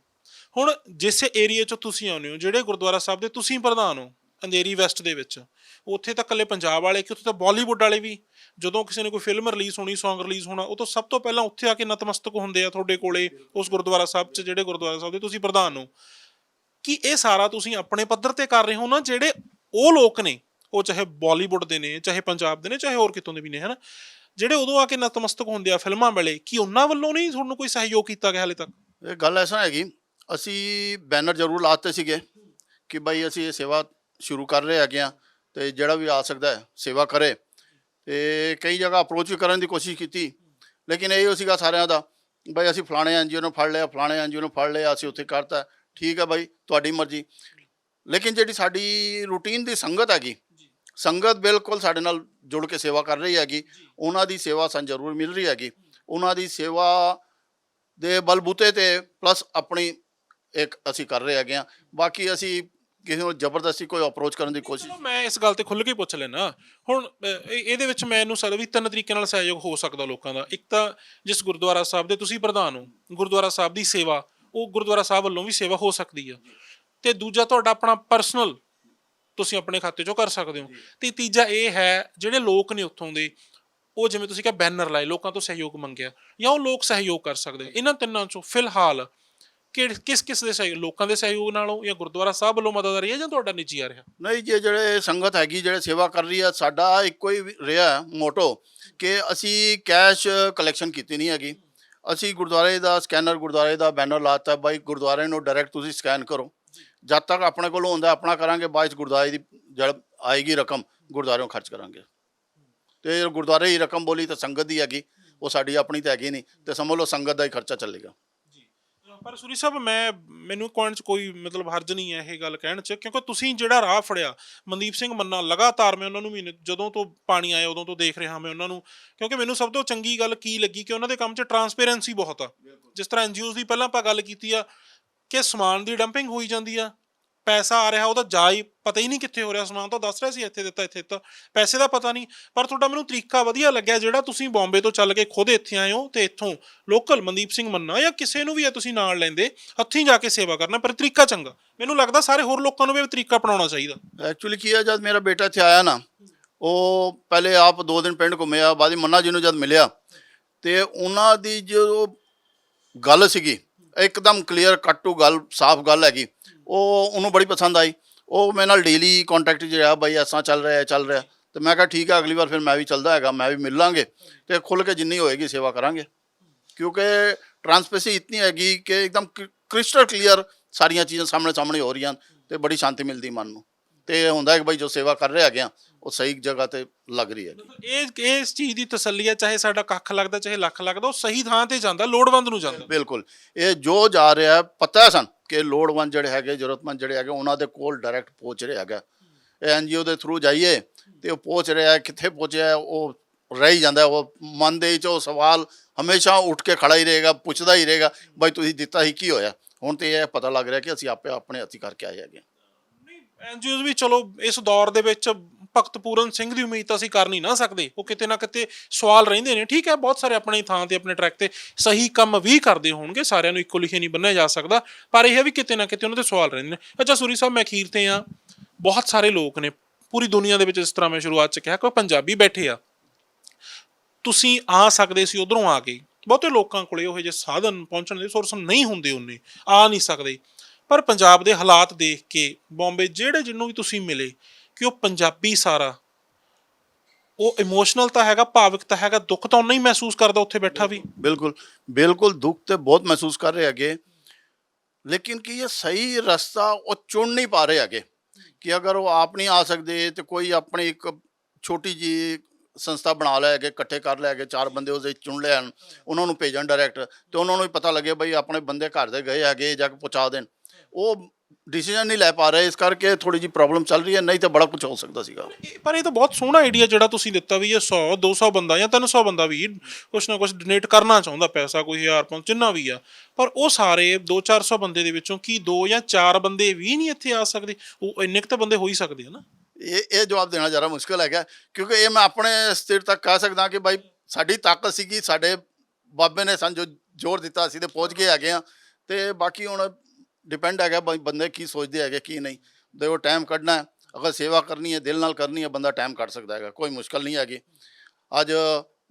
ਹੁਣ ਜਿਸ ਏਰੀਆ ਚੋਂ ਤੁਸੀਂ ਆਉਂਦੇ ਹੋ, ਜਿਹੜੇ ਗੁਰਦੁਆਰਾ ਸਾਹਿਬ ਦੇ ਤੁਸੀਂ ਪ੍ਰਧਾਨ ਹੋ, ਅੰਧੇਰੀ ਵੈਸਟ ਦੇ ਵਿੱਚ, ਉੱਥੇ ਤਾਂ ਇਕੱਲੇ ਪੰਜਾਬ ਵਾਲੇ ਕਿ ਉੱਥੇ ਤਾਂ ਬਾਲੀਵੁੱਡ ਵਾਲੇ ਵੀ, ਜਦੋਂ ਕਿਸੇ ਨੇ ਕੋਈ ਫਿਲਮ ਰਿਲੀਜ਼ ਹੋਣੀ, Song ਰਿਲੀਜ਼ ਹੋਣਾ, ਉਹ ਤੋਂ ਸਭ ਤੋਂ ਪਹਿਲਾਂ ਉੱਥੇ ਆ ਕੇ ਨਤਮਸਤਕ ਹੁੰਦੇ ਆ ਤੁਹਾਡੇ ਕੋਲੇ, ਉਸ ਗੁਰਦੁਆਰਾ ਸਾਹਿਬ 'ਚ, ਜਿਹੜੇ ਗੁਰਦੁਆਰਾ ਸਾਹਿਬ ਦੇ ਤੁਸੀਂ ਪ੍ਰਧਾਨ ਹੋ। ਕਿ ਇਹ ਸਾਰਾ ਤੁਸੀਂ ਆਪਣੇ ਪੱਧਰ ਤੇ ਕਰ ਰਹੇ ਹੋ ਨਾ, ਜਿਹੜੇ ਉਹ ਲੋਕ ਨੇ, ਉਹ ਚਾਹੇ ਬਾਲੀਵੁੱਡ ਦੇ ਨੇ, ਚਾਹੇ ਪੰਜਾਬ ਦੇ ਨੇ, ਚਾਹੇ ਹੋਰ ਕਿਤੋਂ ਦੇ ਵੀ ਨੇ, ਹਨ? ਜਿਹੜੇ ਉਦੋਂ ਆ ਕੇ ਨਤਮਸਤਕ ਹੁੰਦੇ ਆ ਫਿਲਮਾਂ ਵੇਲੇ, ਕੀ ਉਹਨਾਂ ਵੱਲੋਂ ਨਹੀਂ ਤੁਹਾਨੂੰ ਕੋਈ ਸਹਿਯੋਗ ਕੀਤਾ ਗਿਆ ਹਾਲੇ ਤੱਕ? ਇਹ ਗੱਲ ਐਸਾ ਹੈਗੀ ਅਸੀਂ ਬੈਨਰ ਜ਼ਰੂਰ ਲਾਤੇ ਸੀਗੇ ਕਿ ਭਾਈ ਅਸੀਂ ਇਹ ਸੇਵਾ ਸ਼ੁਰੂ ਕਰ ਰਹੇ ਹੈਗੇ ਆ ਤੇ ਜਿਹੜਾ ਵੀ ਆ ਸਕਦਾ ਹੈ, ਸੇਵਾ ਕਰੇ। ਤੇ ਕਈ ਜਗ੍ਹਾ ਅਪਰੋਚ ਵੀ ਕਰਨ ਦੀ ਕੋਸ਼ਿਸ਼ ਕੀਤੀ। ਲੇਕਿਨ ਇਹ ਸੀਗਾ ਸਾਰਿਆਂ ਦਾ ਭਾਈ ਅਸੀਂ ਫਲਾਣੇ ਐਨਜੀਓ ਨੂੰ ਫੜ ਲਿਆ, ਫਲਾਣੇ ਐਨਜੀਓ ਨੂੰ ਫੜ ਲਿਆ, ਅਸੀਂ ਉੱਥੇ ਕਰਤਾ। ਠੀਕ ਹੈ ਭਾਈ ਤੁਹਾਡੀ ਮਰਜ਼ੀ। ਲੇਕਿਨ ਜਿਹੜੀ ਸਾਡੀ ਰੂਟੀਨ ਦੀ ਸੰਗਤ ਹੈਗੀ ਸੰਗਤ ਬਿਲਕੁਲ ਸਾਡੇ ਨਾਲ ਜੁੜ ਕੇ ਸੇਵਾ ਕਰ ਰਹੀ ਹੈਗੀ ਉਹਨਾਂ ਦੀ ਸੇਵਾ ਸਾਨੂੰ ਜ਼ਰੂਰ ਮਿਲ ਰਹੀ ਹੈਗੀ। ਉਹਨਾਂ ਦੀ ਸੇਵਾ ਦੇ ਬਲਬੂਤੇ ਤੇ ਪਲੱਸ ਆਪਣੀ ਇੱਕ ਅਸੀਂ ਕਰ ਰਹੇ ਹੈਗੇ ਆ ਬਾਕੀ ਅਸੀਂ ਕਿਸੇ ਨੂੰ ਜ਼ਬਰਦਸਤੀ ਕੋਈ ਅਪਰੋਚ ਕਰਨ ਦੀ ਕੋਸ਼ਿਸ਼ ਮੈਂ ਇਸ ਗੱਲ ਤੇ ਖੁੱਲ ਕੇ ਪੁੱਛ ਲੈਣਾ ਹੁਣ ਅਹ, ਇਹ- ਇਹਦੇ ਵਿੱਚ ਮੈਨੂੰ ਸਰ ਵੀ ਤਿੰਨ ਤਰੀਕੇ ਨਾਲ ਸਹਿਯੋਗ ਹੋ ਸਕਦਾ ਲੋਕਾਂ ਦਾ। ਇੱਕ ਤਾਂ ਜਿਸ ਗੁਰਦੁਆਰਾ ਸਾਹਿਬ ਦੇ ਤੁਸੀਂ ਪ੍ਰਧਾਨ ਹੋ ਗੁਰਦੁਆਰਾ ਸਾਹਿਬ ਦੀ ਸੇਵਾ ਉਹ ਗੁਰਦੁਆਰਾ ਸਾਹਿਬ ਵੱਲੋਂ ਵੀ ਸੇਵਾ ਹੋ ਸਕਦੀ ਆ। ਤੇ ਦੂਜਾ ਤੁਹਾਡਾ ਆਪਣਾ ਪਰਸਨਲ ਤੁਸੀਂ ਆਪਣੇ ਖਾਤੇ ਚੋਂ ਕਰ ਸਕਦੇ ਹੋ। ਤੇ ਤੀਜਾ ਇਹ ਹੈ ਜਿਹੜੇ ਲੋਕ ਨੇ ਉੱਥੋਂ ਦੇ ਉਹ ਜਿਵੇਂ ਤੁਸੀਂ ਕਿਹਾ ਬੈਨਰ ਲਾਏ ਲੋਕਾਂ ਤੋਂ ਸਹਿਯੋਗ ਮੰਗਿਆ ਜਾਂ ਉਹ ਲੋਕ ਸਹਿਯੋਗ ਕਰ ਸਕਦੇ। ਇਹਨਾਂ ਤਿੰਨਾਂ ਚੋਂ ਫਿਲਹਾਲ ਕਿਹੜ- ਕਿਸ ਕਿਸ ਦੇ ਸਹਿਯੋਗ ਲੋਕਾਂ ਦੇ ਸਹਿਯੋਗ ਨਾਲੋਂ ਜਾਂ ਗੁਰਦੁਆਰਾ ਸਾਹਿਬ ਵੱਲੋਂ ਮਦਦ ਆ ਰਹੀ ਹੈ ਜਾਂ ਤੁਹਾਡਾ ਨਿੱਜੀ ਆ ਰਿਹਾ? ਨਹੀਂ ਜੇ ਜਿਹੜੇ ਸੰਗਤ ਹੈਗੀ ਜਿਹੜੇ ਸੇਵਾ ਕਰ ਰਹੀ ਹੈ ਸਾਡਾ ਇੱਕੋ ਹੀ ਰਿਹਾ ਮੋਟੋ ਕਿ ਅਸੀਂ ਕੈਸ਼ ਕਲੈਕਸ਼ਨ ਕੀਤੀ ਨਹੀਂ ਹੈਗੀ। ਅਸੀਂ ਗੁਰਦੁਆਰੇ ਦਾ ਸਕੈਨਰ ਗੁਰਦੁਆਰੇ ਦਾ ਬੈਨਰ ਲਾਤਾ ਬਾਈ ਗੁਰਦੁਆਰੇ ਨੂੰ ਡਾਇਰੈਕਟ ਤੁਸੀਂ ਸਕੈਨ ਕਰੋ। ਜਦ ਤੱਕ ਆਪਣੇ ਕੋਲ ਹੁੰਦਾ, ਆਪਣਾ ਕਰਾਂਗੇ, ਬਾਅਦ 'ਚ ਦੀ ਜਦ ਆਏਗੀ ਰਕਮ ਗੁਰਦੁਆਰੇ ਖਰਚ ਕਰਾਂਗੇ। ਤੇ ਜੇ ਗੁਰਦੁਆਰੇ ਰਕਮ ਬੋਲੀ ਤਾਂ ਸੰਗਤ ਦੀ ਹੈਗੀ, ਉਹ ਸਾਡੀ ਆਪਣੀ ਤਾਂ ਹੈਗੀ ਨਹੀਂ, ਤੇ ਸਮਝ ਲਓ ਸੰਗਤ ਦਾ ਹੀ ਖਰਚਾ ਚੱਲੇਗਾ। ਪਰ ਸੁਰੀ ਸਾਹਿਬ, ਮੈਂ, ਮੈਨੂੰ ਪੁਆਇੰਟ 'ਚ ਕੋਈ ਮਤਲਬ ਹਰਜ ਨਹੀਂ ਹੈ ਇਹ ਗੱਲ ਕਹਿਣ 'ਚ, ਕਿਉਂਕਿ ਤੁਸੀਂ ਜਿਹੜਾ ਰਾਹ ਫੜਿਆ, ਮਨਦੀਪ ਸਿੰਘ ਮੰਨਾ, ਲਗਾਤਾਰ ਮੈਂ ਉਹਨਾਂ ਨੂੰ ਮਹੀਨੇ, ਜਦੋਂ ਤੋਂ ਪਾਣੀ ਆਇਆ, ਉਦੋਂ ਤੋਂ ਦੇਖ ਰਿਹਾ ਮੈਂ ਉਹਨਾਂ ਨੂੰ, ਕਿਉਂਕਿ ਮੈਨੂੰ ਸਭ ਤੋਂ ਚੰਗੀ ਗੱਲ ਕੀ ਲੱਗੀ ਕਿ ਉਹਨਾਂ ਦੇ ਕੰਮ 'ਚ ਟਰਾਂਸਪੇਰੈਂਸੀ ਬਹੁਤ ਆ। ਜਿਸ ਤਰ੍ਹਾਂ ਐਨਜੀਓਜ਼ ਦੀ ਪਹਿਲਾਂ ਆਪਾਂ ਗੱਲ ਕੀਤੀ ਆ ਕਿ ਸਮਾਨ ਦੀ ਡੰਪਿੰਗ ਹੋਈ ਜਾਂਦੀ ਆ। ਪੈਸਾ ਆ ਰਿਹਾ, ਉਹਦਾ ਜਾ ਹੀ ਪਤਾ ਹੀ ਨਹੀਂ ਕਿੱਥੇ ਹੋ ਰਿਹਾ ਸਮਾਨ ਤਾਂ ਦੱਸ ਰਿਹਾ ਸੀ ਇੱਥੇ ਦਿੱਤਾ ਇੱਥੇ ਦਿੱਤਾ। ਪੈਸੇ ਦਾ ਪਤਾ ਨਹੀਂ, ਪਰ ਤੁਹਾਡਾ ਮੈਨੂੰ ਤਰੀਕਾ ਵਧੀਆ ਲੱਗਿਆ, ਜਿਹੜਾ ਤੁਸੀਂ ਬੰਬੇ ਤੋਂ ਚੱਲ ਕੇ ਖੁਦ ਇੱਥੇ ਆਏ ਹੋ ਤੇ ਇੱਥੋਂ ਲੋਕਲ ਮਨਦੀਪ ਸਿੰਘ ਮੰਨਾ ਜਾਂ ਕਿਸੇ ਨੂੰ ਵੀ ਇਹ ਤੁਸੀਂ ਨਾਲ ਲੈਂਦੇ, ਹੱਥੀਂ ਜਾ ਕੇ ਸੇਵਾ ਕਰਨਾ, ਪਰ ਤਰੀਕਾ ਚੰਗਾ। ਮੈਨੂੰ ਲੱਗਦਾ ਸਾਰੇ ਹੋਰ ਲੋਕਾਂ ਨੂੰ ਵੀ ਇਹ ਤਰੀਕਾ ਅਪਣਾਉਣਾ ਚਾਹੀਦਾ। ਐਕਚੁਅਲੀ ਕੀ ਹੈ ਜਦ ਮੇਰਾ ਬੇਟਾ ਇੱਥੇ ਆਇਆ ਨਾ, ਉਹ ਪਹਿਲੇ ਆਪ ਦੋ ਦਿਨ ਪਿੰਡ ਘੁੰਮਿਆ, ਬਾਅਦ ਵਿੱਚ ਮੰਨਾ ਜੀ ਨੂੰ ਜਦ ਮਿਲਿਆ, ਤੇ ਉਹਨਾਂ ਦੀ ਜੋ ਗੱਲ ਸੀਗੀ ਇੱਕਦਮ ਕਲੀਅਰ ਕੱਟ ਟੂ ਗੱਲ ਸਾਫ਼ ਗੱਲ ਹੈਗੀ। ਉਹ ਉਹਨੂੰ ਬੜੀ ਪਸੰਦ ਆਈ। ਉਹ ਮੇਰੇ ਨਾਲ ਡੇਲੀ ਕੰਟੈਕਟ 'ਚ ਰਿਹਾ ਬਾਈ ਐਸਾ ਚੱਲ ਰਿਹਾ ਹੈ, ਚੱਲ ਰਿਹਾ। ਤੇ ਮੈਂ ਕਿਹਾ ਠੀਕ ਹੈ ਅਗਲੀ ਵਾਰ ਫਿਰ ਮੈਂ ਵੀ ਚੱਲਦਾ ਹੈਗਾ ਮੈਂ ਵੀ ਮਿਲਾਂਗੇ। ਤੇ ਖੁੱਲ ਕੇ ਜਿੰਨੀ ਹੋਏਗੀ ਸੇਵਾ ਕਰਾਂਗੇ। ਕਿਉਂਕਿ ਟਰਾਂਸਪੇਸੀ ਇਤਨੀ ਹੈਗੀ ਕਿ ਇੱਕਦਮ ਕ੍ਰਿਸਟਲ ਕਲੀਅਰ ਸਾਰੀਆਂ ਚੀਜ਼ਾਂ ਸਾਹਮਣੇ ਸਾਹਮਣੇ ਹੋ ਰਹੀਆਂ ਤੇ ਬੜੀ ਸ਼ਾਂਤੀ ਮਿਲਦੀ ਮਨ ਨੂੰ। ਤੇ ਹੁੰਦਾ ਹੈ ਕਿ ਭਾਈ ਜੋ ਸੇਵਾ ਕਰ ਰਹੇ ਹੈਗੇ ਆ ਉਹ ਸਹੀ ਜਗ੍ਹਾ ਤੇ ਲੱਗ ਰਹੀ ਹੈ। ਇਹ ਇਸ ਚੀਜ਼ ਦੀ ਤਸੱਲੀ ਹੈ ਚਾਹੇ ਸਾਡਾ ਕੱਖ ਲੱਗਦਾ ਚਾਹੇ ਲੱਖ ਲੱਗਦਾ ਉਹ ਸਹੀ ਥਾਂ ਤੇ ਜਾਂਦਾ ਲੋੜਵੰਦ ਨੂੰ ਜਾਂਦਾ। ਬਿਲਕੁਲ। ਇਹ ਜੋ ਜਾ ਰਿਹਾ ਪਤਾ ਹੈ ਸਨ ਕਿ ਲੋੜਵੰਦ ਜਿਹੜੇ ਹੈਗੇ ਜ਼ਰੂਰਤਮੰਦ ਜਿਹੜੇ ਹੈਗੇ ਉਹਨਾਂ ਦੇ ਕੋਲ ਡਾਇਰੈਕਟ ਪਹੁੰਚ ਰਿਹਾ ਹੈਗਾ। ਇਹ ਐਨਜੀਓ ਦੇ ਥਰੂ ਜਾਈਏ ਤੇ ਉਹ ਪਹੁੰਚ ਰਿਹਾ ਕਿੱਥੇ ਪਹੁੰਚਿਆ ਉਹ ਰਹਿ ਹੀ ਜਾਂਦਾ ਉਹ ਮਨ ਦੇ ਵਿੱਚ ਉਹ ਸਵਾਲ ਹਮੇਸ਼ਾ ਉੱਠ ਕੇ ਖੜਾ ਹੀ ਰਹੇਗਾ ਪੁੱਛਦਾ ਹੀ ਰਹੇਗਾ ਬਾਈ ਤੁਸੀਂ ਦਿੱਤਾ ਹੀ ਕੀ ਹੋਇਆ? ਹੁਣ ਤੇ ਇਹ ਪਤਾ ਲੱਗ ਰਿਹਾ ਕਿ ਅਸੀਂ ਆਪੇ ਆਪਣੇ ਹੱਥੀ ਕਰਕੇ ਆਏ ਹੈਗੇ ਐਨਜੀਓਜ਼ ਵੀ ਚਲੋ ਇਸ ਦੌਰ ਦੇ ਵਿੱਚ ਭਗਤ ਪੂਰਨ ਸਿੰਘ ਦੀ ਉਮੀਦ ਤਾਂ ਅਸੀਂ ਕਰ ਨਹੀਂ ਨਾ ਸਕਦੇ। ਉਹ ਕਿਤੇ ਨਾ ਕਿਤੇ ਸਵਾਲ ਰਹਿੰਦੇ ਨੇ। ਠੀਕ ਹੈ, ਬਹੁਤ ਸਾਰੇ ਆਪਣੇ ਥਾਂ ਤੇ, ਆਪਣੇ ਟਰੈਕ ਤੇ ਸਹੀ ਕੰਮ ਵੀ ਕਰਦੇ ਹੋਣਗੇ। ਸਾਰਿਆਂ ਨੂੰ ਇੱਕੋ ਲਿਖੇ ਨਹੀਂ ਬੰਨਿਆ ਜਾ ਸਕਦਾ। ਪਰ ਇਹ ਵੀ ਕਿਤੇ ਨਾ ਕਿਤੇ ਉਹਨਾਂ ਦੇ ਸਵਾਲ ਰਹਿੰਦੇ ਨੇ। ਅੱਛਾ, ਸੂਰੀ ਸਾਹਿਬ, ਮੈਂ ਅਖੀਰ ਤੇ ਆ ਬਹੁਤ ਸਾਰੇ ਲੋਕ ਨੇ। ਪੂਰੀ ਦੁਨੀਆ ਦੇ ਵਿੱਚ ਇਸ ਤਰ੍ਹਾਂ ਮੈਂ ਸ਼ੁਰੂਆਤ ਚ ਕਿਹਾ ਕਿ ਪੰਜਾਬੀ ਬੈਠੇ ਆ। ਤੁਸੀਂ ਆ ਸਕਦੇ ਸੀ, ਉਧਰੋਂ ਆ ਕੇ ਬਹੁਤੇ ਲੋਕਾਂ ਕੋਲੇ ਉਹ ਜਿਹੇ ਸਾਧਨ ਪਹੁੰਚਣ ਦੇ ਸੋਰਸ ਨਹੀਂ ਹੁੰਦੇ ਉਹਨੇ। ਆ ਨਹੀਂ ਸਕਦੇ। ਪਰ ਪੰਜਾਬ ਦੇ ਹਾਲਾਤ ਦੇਖ ਕੇ, ਬੰਬੇ ਜਿਹੜੇ ਜਿੰਨੂੰ ਵੀ ਤੁਸੀਂ ਮਿਲੇ ਕਿ ਉਹ ਪੰਜਾਬੀ ਸਾਰਾ। ਉਹ ਇਮੋਸ਼ਨਲ ਤਾਂ ਹੈਗਾ, ਭਾਵਿਕ ਤਾਂ ਹੈਗਾ, ਦੁੱਖ ਤਾਂ ਉਹਨਾਂ ਹੀ ਮਹਿਸੂਸ ਕਰਦਾ ਉੱਥੇ ਬੈਠਾ ਵੀ। ਬਿਲਕੁਲ ਬਿਲकुल ਦੁੱਖ ਤੇ ਬਹੁਤ ਮਹਿਸੂਸ ਕਰ ਰਹੇ ਹੈਗੇ ਲੇਕਿਨ ਕੀ ਇਹ ਸਹੀ ਰਸਤਾ ਉਹ ਚੁਣ ਨਹੀਂ ਪਾ ਰਹੇ ਹੈਗੇ ਕਿ ਅਗਰ ਉਹ ਆਪ ਨਹੀਂ ਆ ਸਕਦੇ ਤੇ ਕੋਈ ਆਪਣੀ ਇੱਕ ਛੋਟੀ ਜੀ ਸੰਸਥਾ ਬਣਾ ਲੈ ਕੇ ਇਕੱਠੇ ਕਰ ਲੈ ਕੇ ਚਾਰ ਬੰਦੇ ਉਹਦੇ ਚੁਣ ਲੈਣ, ਉਹਨਾਂ ਨੂੰ ਭੇਜਣ ਡਾਇਰੈਕਟ ਤੇ ਉਹਨਾਂ ਨੂੰ ਵੀ ਪਤਾ ਲੱਗੇ ਬਈ ਆਪਣੇ ਬੰਦੇ ਘਰ ਦੇ ਗਏ ਹੈਗੇ ਜਾਂ ਪਹੁੰਚਾ ਦੇਣ। ਉਹ ਡਿਸੀਜਨ ਨਹੀਂ ਲੈ ਪਾ ਰਹੇ ਇਸ ਕਰਕੇ ਥੋੜੀ ਜੀ ਪ੍ਰੋਬਲਮ ਚੱਲ ਰਹੀ ਹੈ ਨਹੀਂ ਤਾਂ ਬੜਾ ਕੁਝ ਹੋ ਸਕਦਾ ਸੀਗਾ। ਪਰ ਇਹ ਤਾਂ ਬਹੁਤ ਸੋਹਣਾ ਆਈਡੀਆ ਜਿਹੜਾ ਤੁਸੀਂ ਦਿੱਤਾ ਵੀ ਇਹ 100 200 ਬੰਦਾ ਜਾਂ 300 ਬੰਦਾ ਵੀ ਕੁਛ ਨਾ ਕੁਛ ਡੋਨੇਟ ਕਰਨਾ ਚਾਹੁੰਦਾ ਪੈਸਾ ਕੋਈ 1000 5 ਜਿੰਨਾ ਵੀ ਆ। ਪਰ ਉਹ ਸਾਰੇ 2-400 ਬੰਦੇ ਦੇ ਵਿੱਚੋਂ ਕੀ ਦੋ ਜਾਂ ਚਾਰ ਬੰਦੇ ਵੀ ਨਹੀਂ ਇੱਥੇ ਆ ਸਕਦੇ? ਉਹ ਇੰਨੇ ਕੁ ਤਾਂ ਬੰਦੇ ਹੋ ਹੀ ਸਕਦੇ ਆ ਨਾ। ਇਹ ਇਹ ਜਵਾਬ ਦੇਣਾ ਜਰਾ ਮੁਸ਼ਕਲ ਹੈਗਾ ਕਿਉਂਕਿ ਇਹ ਮੈਂ ਆਪਣੇ ਸਟੇਟ ਤੱਕ ਕਹਿ ਸਕਦਾ ਕਿ ਭਾਈ ਸਾਡੀ ਤਾਕਤ ਸੀਗੀ ਸਾਡੇ ਬਾਬੇ ਨੇ ਸਾਨੂੰ ਜ਼ੋਰ ਦਿੱਤਾ ਅਸੀਂ ਤੇ ਪਹੁੰਚ ਗਏ ਹੈਗੇ ਆ। ਤੇ ਬਾਕੀ ਹੁਣ ਡਿਪੈਂਡ ਹੈਗਾ ਬਈ ਬੰਦੇ ਕੀ ਸੋਚਦੇ ਹੈਗੇ, ਕੀ ਨਹੀਂ। ਦੇਖੋ ਟਾਈਮ ਕੱਢਣਾ ਹੈ, ਅਗਰ ਸੇਵਾ ਕਰਨੀ ਹੈ, ਦਿਲ ਨਾਲ ਕਰਨੀ ਹੈ, ਬੰਦਾ ਟਾਈਮ ਕੱਢ ਸਕਦਾ ਹੈਗਾ, ਕੋਈ ਮੁਸ਼ਕਲ ਨਹੀਂ ਹੈਗੀ। ਅੱਜ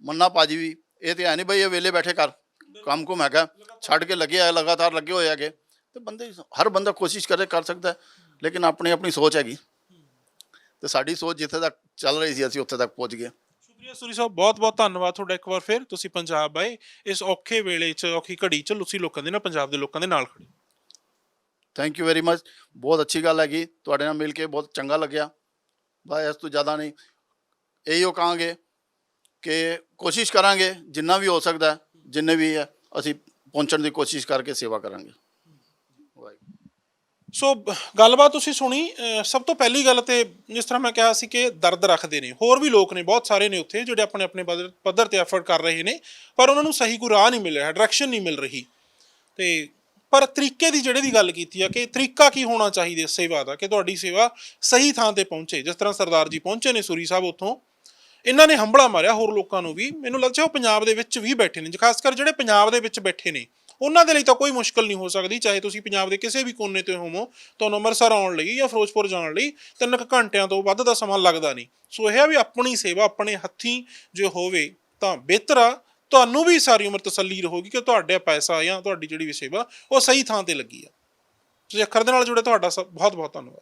ਮੰਨਾ ਭਾਜੀ ਵੀ, ਇਹ ਤੇ ਹੈ ਨਹੀਂ ਬਈ ਇਹ ਵੇਲੇ ਬੈਠੇ ਕਰ ਕੰਮ ਕੁਮ ਹੈਗਾ, ਛੱਡ ਕੇ ਲੱਗੇ ਆ ਲਗਾਤਾਰ ਲੱਗੇ ਹੋਏ ਹੈਗੇ, ਤੇ ਬੰਦੇ ਹਰ ਬੰਦਾ ਕੋਸ਼ਿਸ਼ ਕਰੇ, ਕਰ ਸਕਦਾ ਲੇਕਿਨ ਆਪਣੀ ਆਪਣੀ ਸੋਚ ਹੈਗੀ। ਤੇ ਸਾਡੀ ਸੋਚ ਜਿੱਥੇ ਤੱਕ ਚੱਲ ਰਹੀ ਸੀ, ਅਸੀਂ ਉੱਥੇ ਤੱਕ ਪਹੁੰਚ ਗਏ। ਸ਼ੁਕਰੀਆ ਸੂਰੀ ਸਾਹਿਬ, ਬਹੁਤ ਬਹੁਤ ਧੰਨਵਾਦ ਤੁਹਾਡਾ ਇੱਕ ਵਾਰ ਫਿਰ, ਤੁਸੀਂ ਪੰਜਾਬ ਆਏ, ਇਸ ਔਖੇ ਵੇਲੇ 'ਚ, ਔਖੀ ਘੜੀ 'ਚ, ਤੁਸੀਂ ਲੋਕਾਂ ਦੇ ਨਾਲ, ਪੰਜਾਬ ਦੇ ਲੋਕਾਂ ਦੇ ਨਾਲ ਖੜੇ ਥੈਂਕ ਯੂ ਵੈਰੀ ਮਚ ਬਹੁਤ ਅੱਛੀ ਗੱਲ ਹੈਗੀ। ਤੁਹਾਡੇ ਨਾਲ ਮਿਲ ਕੇ ਬਹੁਤ ਚੰਗਾ ਲੱਗਿਆ। ਬਸ ਇਸ ਤੋਂ ਜ਼ਿਆਦਾ ਨਹੀਂ। ਇਹੀਓ ਕਹਾਂਗੇ ਕਿ ਕੋਸ਼ਿਸ਼ ਕਰਾਂਗੇ, ਜਿੰਨਾ ਵੀ ਹੋ ਸਕਦਾ ਜਿੰਨੇ ਵੀ ਹੈ, ਅਸੀਂ ਪਹੁੰਚਣ ਦੀ ਕੋਸ਼ਿਸ਼ ਕਰਕੇ ਸੇਵਾ ਕਰਾਂਗੇ। ਸੋ ਗੱਲਬਾਤ ਤੁਸੀਂ ਸੁਣੀ। ਸਭ ਤੋਂ ਪਹਿਲੀ ਗੱਲ ਤੇ ਜਿਸ ਤਰ੍ਹਾਂ ਮੈਂ ਕਿਹਾ ਸੀ ਕਿ ਦਰਦ ਰੱਖਦੇ ਨੇ। ਹੋਰ ਵੀ ਲੋਕ ਨੇ, ਬਹੁਤ ਸਾਰੇ ਨੇ ਉੱਥੇ ਜਿਹੜੇ ਆਪਣੇ ਆਪਣੇ ਪੱਧਰ- ਪੱਧਰ ਤੇ ਐਫਰਟ ਕਰ ਰਹੇ ਨੇ, ਪਰ ਉਹਨਾਂ ਨੂੰ ਸਹੀ ਕੋਈ ਰਾਹ ਨਹੀਂ ਮਿਲ ਰਿਹਾ ਡਾਇਰੈਕਸ਼ਨ ਨਹੀਂ ਮਿਲ ਰਹੀ। ਤੇ ਪਰ ਤਰੀਕੇ ਦੀ ਜਿਹੜੇ ਦੀ ਗੱਲ ਕੀਤੀ ਆ ਕਿ ਤਰੀਕਾ ਕੀ ਹੋਣਾ ਚਾਹੀਦਾ ਸੇਵਾ ਦਾ, ਕਿ ਤੁਹਾਡੀ ਸੇਵਾ ਸਹੀ ਥਾਂ ਤੇ ਪਹੁੰਚੇ। ਜਿਸ ਤਰ੍ਹਾਂ ਸਰਦਾਰ ਜੀ ਪਹੁੰਚੇ ਨੇ ਸੂਰੀ ਸਾਹਿਬ ਉੱਥੋਂ, ਇਹਨਾਂ ਨੇ ਹੰਬੜਾ ਮਾਰਿਆ ਹੋਰ ਲੋਕਾਂ ਨੂੰ ਵੀ। ਮੈਨੂੰ ਲੱਗਦਾ ਉਹ ਪੰਜਾਬ ਦੇ ਵਿੱਚ ਵੀ ਬੈਠੇ ਨੇ। ਖਾਸ ਕਰ ਜਿਹੜੇ ਪੰਜਾਬ ਦੇ ਵਿੱਚ ਬੈਠੇ ਨੇ, ਉਹਨਾਂ ਦੇ ਲਈ ਤਾਂ ਕੋਈ ਮੁਸ਼ਕਲ ਨਹੀਂ ਹੋ ਸਕਦੀ। ਚਾਹੇ ਤੁਸੀਂ ਪੰਜਾਬ ਦੇ ਕਿਸੇ ਵੀ ਕੋਨੇ ਤੇ ਹੋਵੋ, ਤੁਹਾਨੂੰ ਅੰਮ੍ਰਿਤਸਰ ਆਉਣ ਲਈ ਜਾਂ ਫਿਰੋਜ਼ਪੁਰ ਜਾਣ ਲਈ ਤਿੰਨ ਕੁ ਘੰਟਿਆਂ ਤੋਂ ਵੱਧ ਦਾ ਸਮਾਂ ਲੱਗਦਾ ਨਹੀਂ। ਸੋ ਇਹ ਆ ਵੀ ਆਪਣੀ ਸੇਵਾ, ਆਪਣੇ ਹੱਥੀਂ ਜੇ ਹੋਵੇ ਤਾਂ ਬਿਹਤਰ ਆ। ਤੁਹਾਨੂੰ ਵੀ ਸਾਰੀ ਉਮਰ ਤਸੱਲੀ ਰਹੂਗੀ ਕਿ ਤੁਹਾਡੇ ਪੈਸਾ ਜਾਂ ਤੁਹਾਡੀ ਜਿਹੜੀ ਵੀ ਸੇਵਾ ਉਹ ਸਹੀ ਥਾਂ ਤੇ ਲੱਗੀ ਆ। ਤੁਸੀਂ ਅੱਖਰ ਦੇ ਨਾਲ ਜੁੜੇ, ਤੁਹਾਡਾ ਬਹੁਤ ਬਹੁਤ ਧੰਨਵਾਦ।